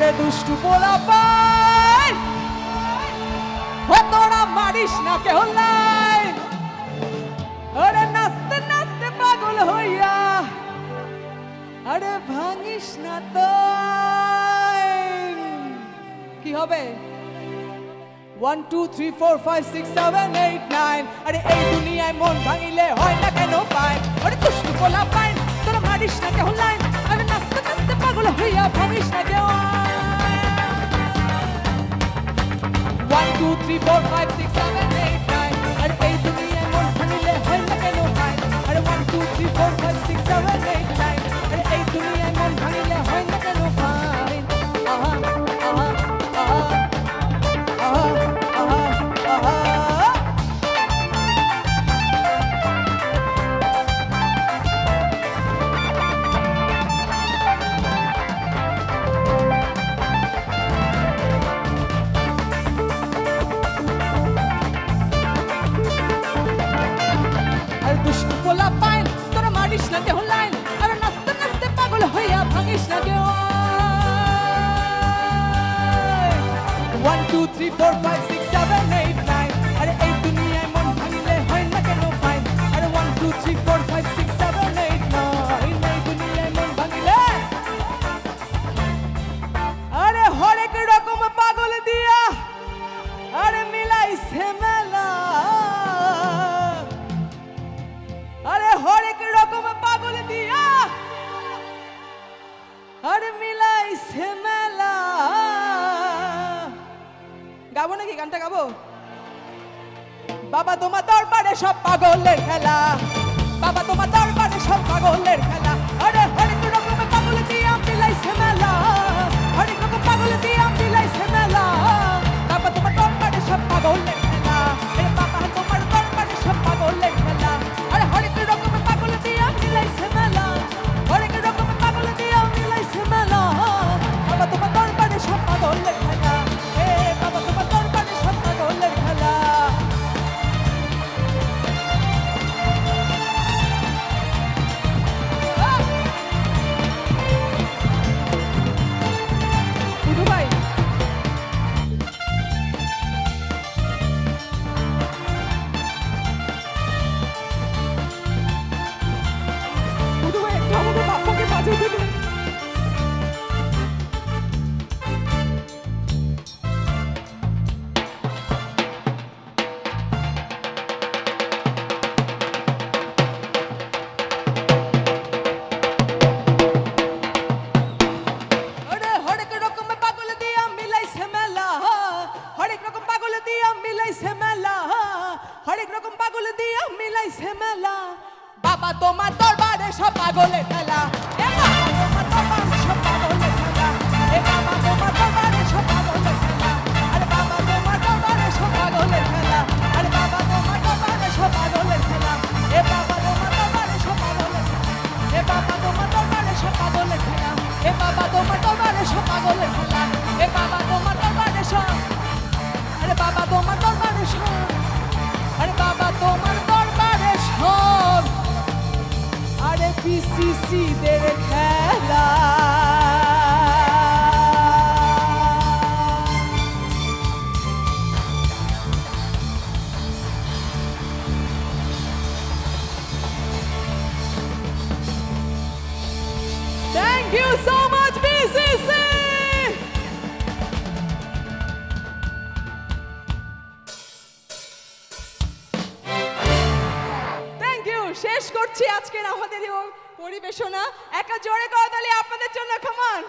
ওরে দুষ্টু পোলা পাই মারিস না লাইন ওরে নাচতে নাচতে পাগল হইয়া। আরে ভাঙিস না তো কি হবে? One two three four five six seven eight nine আরে এই দুনিয়ায় মন ভাঙিলে হয় না কেন পাইন আরে দুষ্টু পোলা তোরা মারিস না কেউ line two, three, four, five, six, seven, eight, nine. And eight to the end, one hundred, hundred, and no five. And one, two, three, four, five, six. Two three four five six seven eight nine আরে এই দুনিয়ায় মন ভাঙিলে হয় না কেন fine আরে one two three four five six seven eight nine এই দুনিয়ায় মন ভাঙিলে। আরে হরেক রকম পাগল দিয়া আরে মিলাইছে মেলা। আরে হরেক রকম পাগল দিয়া আরে মিলাইছে মেলা। গাবো নাকি? গানটা গাবো? বাবা তোমার দরবারে সব পাগলের খেলা। বাবা তোমার দরবারে সব পাগলের খেলা। মিলাইছে মেলা। হরেক রকম পাগল দিয়া মিলাইছে মেলা। বাবা তোমার দরবারে সব পাগলের খেলা। এ বাবা শেষ করছি আজকের আমাদের পরিবেশনা। একা জোরে করতালি আপনাদের জন্য খামান